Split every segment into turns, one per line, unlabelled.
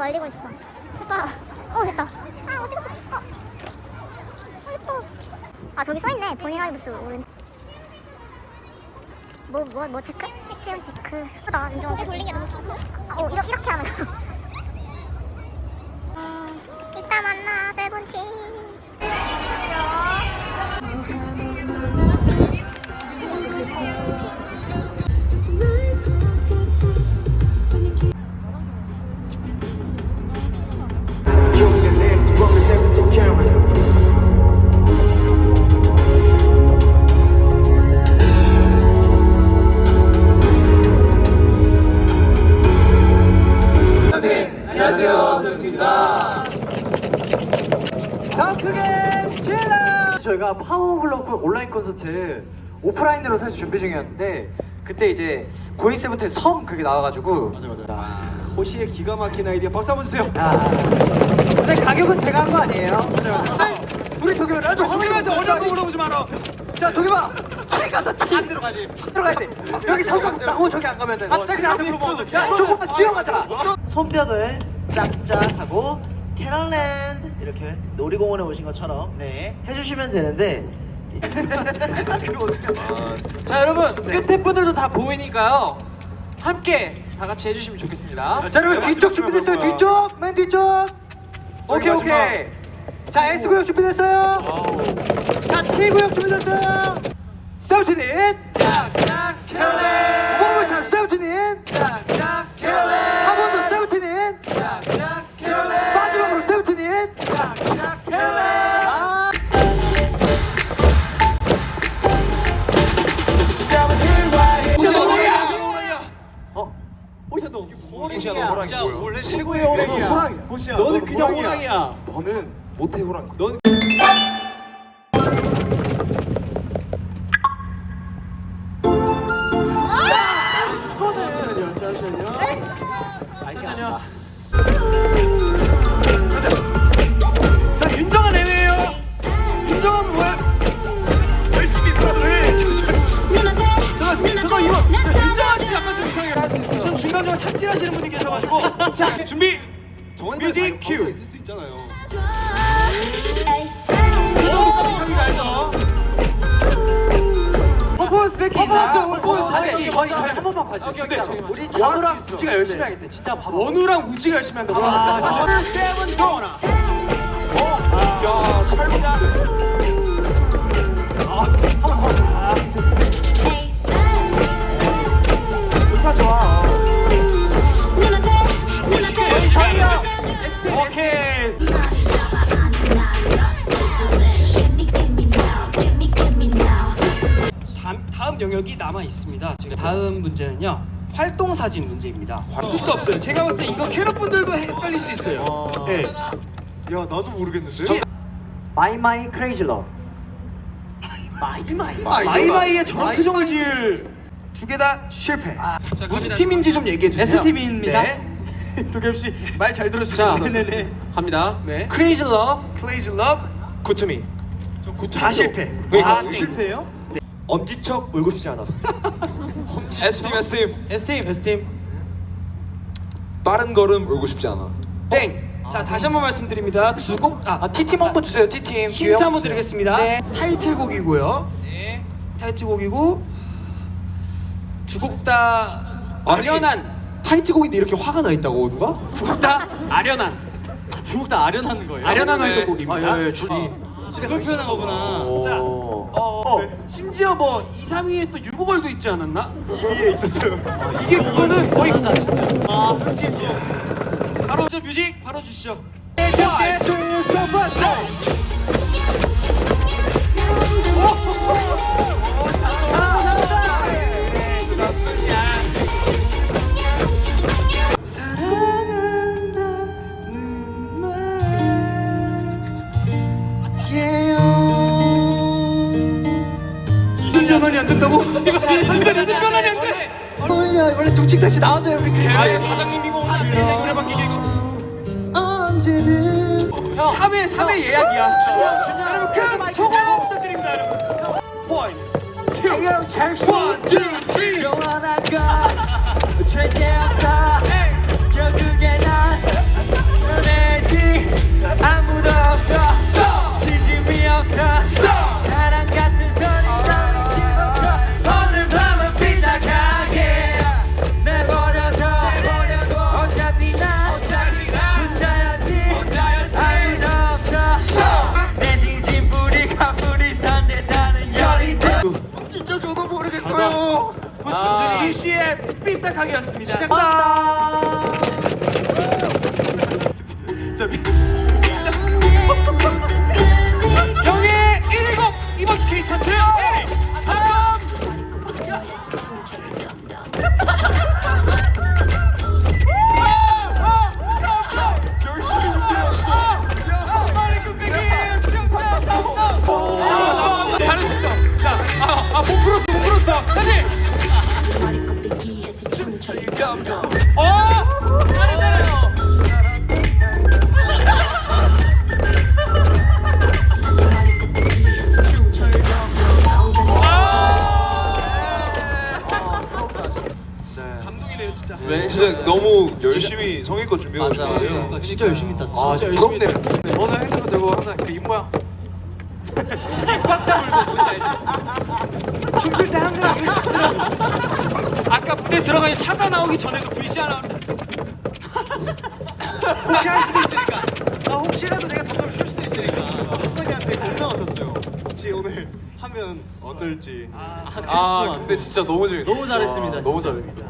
말리고 있어. 됐다. 어 됐다. 아 갔어? 어. 어 예뻐. 아 저기 써있네. 보닝하이브스 오른. 뭐 뭐 뭐 체크? 체험 체크. 예쁘다 인정. 고개 돌리기 너무
콘서트 오프라인으로 사실 준비 중이었는데 그때 이제 고잉 세븐틴 섬 그게 나와가지고 맞아 맞아.
호시의 기가 막힌 아이디어 박수 한번 주세요.
야 근데 가격은 제가 한 거 아니에요? 우리 도겸이 나도 도겸이한테
어려운 거 물어보지 마라.
자 도겸아 티 가자 티안 들어가지. 들어가야 돼. 여기 성격 없다고 저기 안 가면 돼. 갑자기 나한테 물어보면 어떡해 야 조금만 뛰어가자.
손뼉을 짝짝 하고 캐럴랜드 이렇게 놀이공원에 오신 것처럼
네.
해주시면 되는데
자 여러분 끝에 분들도 다 보이니까요. 함께 다 같이 해주시면 좋겠습니다.
자 여러분 뒤쪽 준비됐어요? 뒤쪽? 맨 뒤쪽? 오케이 오케이. 자 S 구역 준비됐어요? 자 T 구역 준비됐어요? 세븐틴 짝짝 캐롤
호랑이
자,
뭐야?
원래
최고의 호랑이야. 호랑이. 호시야. 너는 그냥 호랑이야. 너는 모태 호랑이. 넌 자, 삽질하시는 분이 계셔가지고 자 준비. 뮤직 큐. 있을 수 있잖아요.
퍼포먼스 뺏기 퍼포먼스 퍼포먼스
아니,
뺏기 저희 한 번만 봐주세요
저기만.
우리 자두랑 우지가 열심히 하겠대 진짜 봐봐
원우랑 우지가 열심히 한다고.
아,
세븐 도나. 어, 야, 살짝. 좋다 다. 다음 문제는요. 활동 사진 문제입니다. 끝도 없어요. 제가 봤을 때 이거 캐럿 분들도 헷갈릴 수 있어요. 네.
야 나도 모르겠는데.
마이 마이 크레이지 러브 마이 마이
마이 마이의 정확 정질 두 개 다 실패. 무슨 팀인지 좀 얘기해 주세요.
S팀입니다.
네. 도겸
씨말잘자
들어주세요.
갑니다
네.
크레이지 러브
Crazy Love
굿투미
다 실패.
왜? 다왜
실패예요?
엄지척 울고 싶지 않아.
S팀 S팀 S팀
S팀
빠른 걸음 울고 싶지 않아.
땡. 자 다시 한 번 말씀드립니다. 두곡 아,
아 T팀 한번 주세요 T팀
힌트 한번 드리겠습니다.
네.
타이틀곡이고요.
네.
타이틀곡이고 두 곡 다 아련한
타이트곡인데 이렇게 화가 나 있다고 누가?
두 곡 다 아련한
두곡 다 아련하는 거예요?
아련한 활동곡입니다.
아예 줄이
그걸 표현한 거구나. 자, 어, 어, 심지어 뭐 2, 3위에 또 유고걸도 있지 않았나?
위에 있었어요.
이게 그거는 거의 다 진짜. 아, 흠집. 바로 저 뮤직 바로 주시죠.
둥직같이 나와줘요 우리 그림
아예 사장님이고 오늘 내 노래방 기계고.
언제든
3회 3회 예약이야. 여러분 큰 소감 부탁드립니다, 여러분. 원, 투,
여러분 잠시
원, 투, 쓰리.
영원한 건 절대 없어
강의였습니다. 시작합니다.
왜?
진짜 너무 열심히 성의껏 준비하고
맞아 맞아.
싶네요.
나
진짜 열심히 땄지.
아,
진짜 열심히 부럽네 너는 핸드폰 들고 항상 그 입모양. 입바닥 물고 뭔지 춤출 때 항상 그 시트 아까 무대 들어가기 샤가 나오기 전에도 VC 하나 혹시 할 수도 있으니까. 아, 혹시라도 내가 답답을 줄 수도 있으니까.
스파이한테 공상 어땠어요? 혹시 오늘 하면 어떨지.
아, 아 근데 진짜 너무 재밌어. 너무 잘했습니다.
어, 너무
잘했어.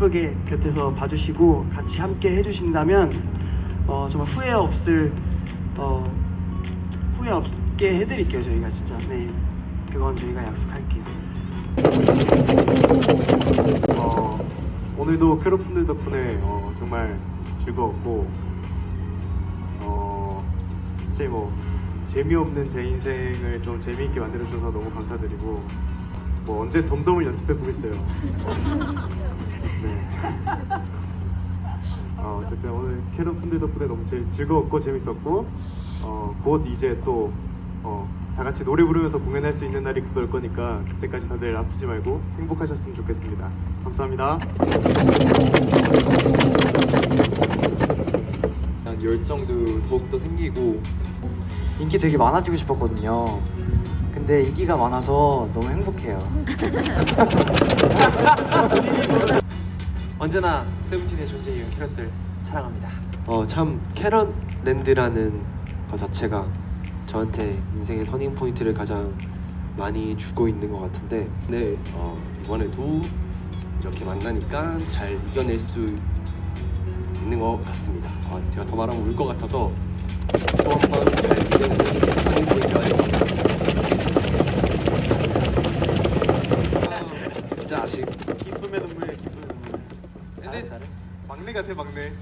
예쁘게 곁에서 봐주시고 같이 함께 해주신다면 어, 정말 후회 없을 어, 후회 없게 해드릴게요 저희가 진짜 네 그건 저희가 약속할게요.
어, 오늘도 크로분들 덕분에 어, 정말 즐거웠고 어, 사실 뭐 재미없는 제 인생을 좀 재미있게 만들어주셔서 너무 감사드리고 뭐 언제 덤덤을 연습해 보겠어요. 네. 어, 어쨌든 오늘 캐럿분들 덕분에 너무 제, 즐거웠고 재밌었고 어, 곧 이제 또 어, 다 같이 노래 부르면서 공연할 수 있는 날이 곧 올 거니까 그때까지 다들 아프지 말고 행복하셨으면 좋겠습니다. 감사합니다.
열정도 더욱더 생기고 인기 되게 많아지고 싶었거든요. 근데 인기가 많아서 너무 행복해요. 언제나 세븐틴의 존재 이은 캐럿들 사랑합니다.
어, 참 캐럿랜드라는 것 자체가 저한테 인생의 터닝 포인트를 가장 많이 주고 있는 것 같은데
네, 어, 이번에도 이렇게 만나니까 잘 이겨낼 수 있는 것 같습니다. 어, 제가 더 말하면 울 것 같아서 또 한 번 잘 이겨내는 터닝 포인트가 될 것 같습니다.
진짜 아쉽
기쁨의 기쁨의 눈물.
근데
막내 같아 막내.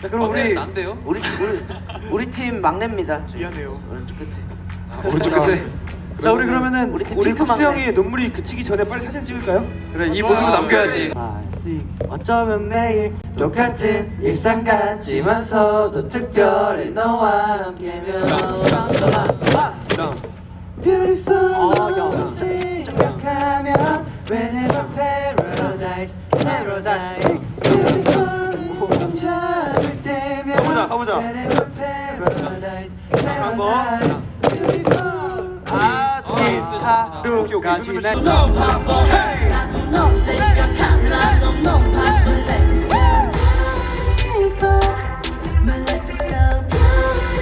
자 그럼 우리
난데요?
우리 우리 우리 팀 막내입니다.
미안해요.
오른쪽 끝에.
오른쪽 끝에.
자 우리 그러면은 우리 팀
우리
막내.
형이 눈물이 그치기 전에 빨리 사진 찍을까요?
그래 이 모습을 남겨야지. 어쩌면 매일 똑같은 일상 같지만서도 특별히 너와 함께면 Beautiful 생각하면 Whenever paradise paradise
가보자.
Whenever paradise
한번. 아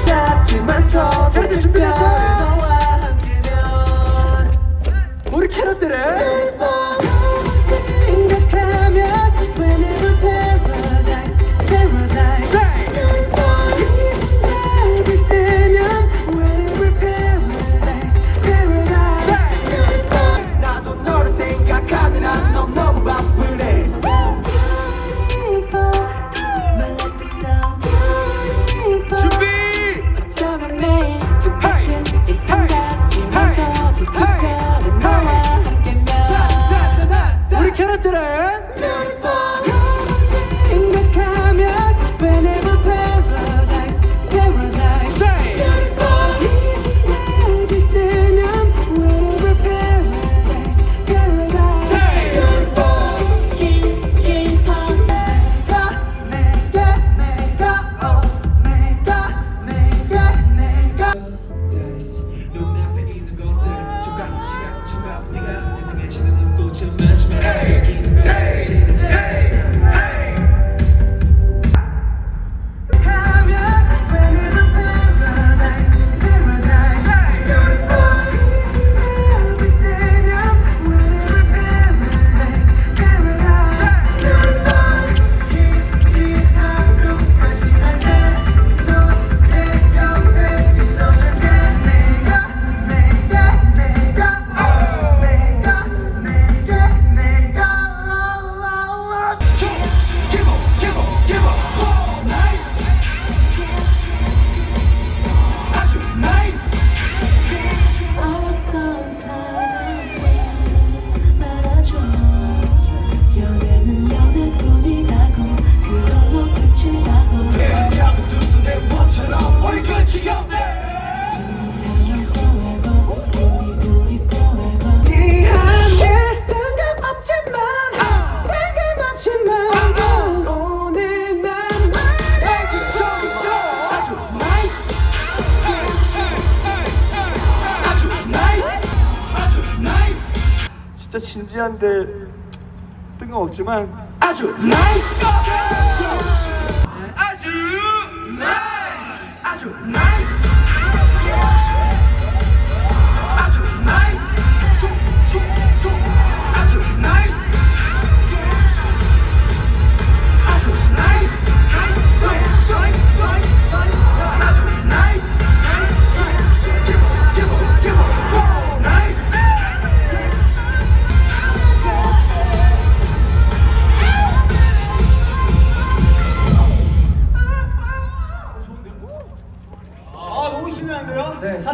같지만서 캐럿들 준비됐어 우리 캐럿들은
진지한데 뜬금없지만
아주 나이스!
아주
아주 나이스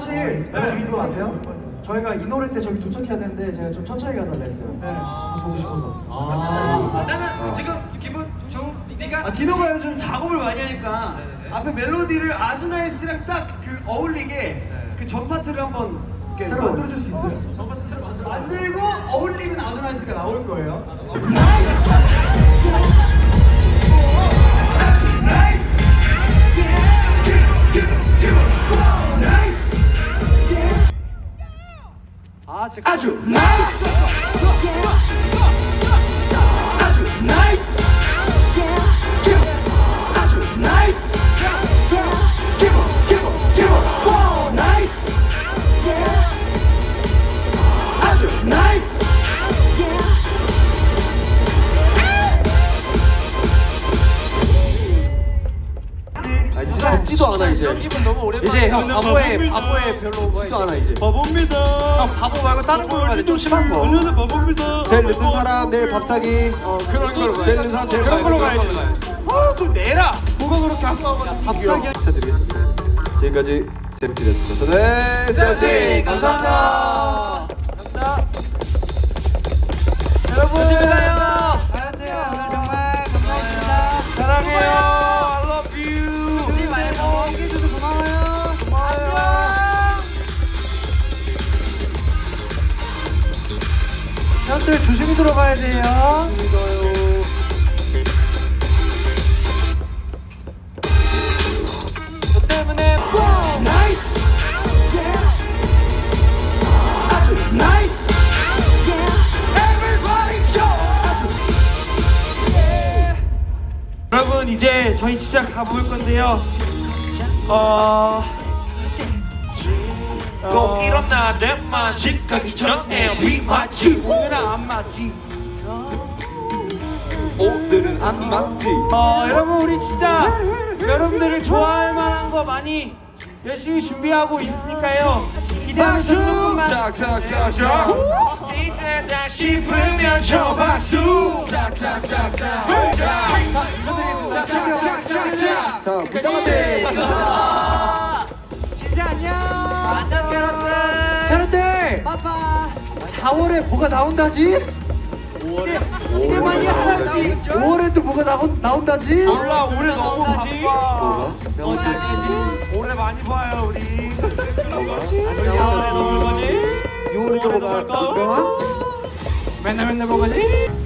사실 여러분 이거 아세요? 저희가 이 노래 때 저기 도착해야 되는데 제가 좀 천천히 가달라 했어요. 네. 더 보고 싶어서. 아,
나는 지금 기분 좋으니까
아, 디노가 요즘 작업을 많이 하니까 앞에 멜로디를 아주 나이스랑 딱 그 어울리게 그 전 파트를 한번 이렇게
새로
만들어줄 수 있어요. 전 파트 새로 만들어. 만들고 어울리면 아주 나이스가 나올 거예요.
아
아주 나이스 아주
듣지도 않아 이제.
기분 너무 오랜만에
이제 형 바보의 바보의 별로
듣지도 않아 이제.
바보입니다.
형 바보 말고 다른 걸로 가야 좀 심한 거.
오늘은 바보입니다.
제일 늦는 사람 내일 밥 사기 어 그런 걸로 제일 늦는 사람 제일
그런 걸로 가야지.
아좀 내라. 뭐가 그렇게 아까워가지고 밥사기.
부탁드리겠습니다. 지금까지 세븐틴이었습니다. 네 세븐틴 감사합니다.
여러분 조심히 가요.
형들 조심히 들어가야 돼요.
너 때문에
나이스 아주 나이스 Everybody
여러분 이제 저희 진짜 가볼 건데요. 어. 꼭 일어나 내맘 집 가기 전에 비 맞지. 오늘은 안 맞지.
오늘은 안 맞지.
어 여러분 우리 진짜 여러분들을 좋아할 만한 거 많이 열심히 준비하고 있으니까요. 기대하면 조금만
짝짝짝짝
이제 다 싶으면 저 박수.
짝짝짝짝
자 부탁한테
진짜 안녕 안녕 캐럿들
캐럿들 빠빠 4월에 뭐가 나온다지?
5월에 많이 하라지
5월에 또 뭐가 나온, 나온다지?
몰라 올해 너무 바빠
뭐가?
올해 많이 봐요 우리
뭐가?
4월에 놀 거지?
6월에 또 뭐가 나올까?
맨날 맨날 볼 거지?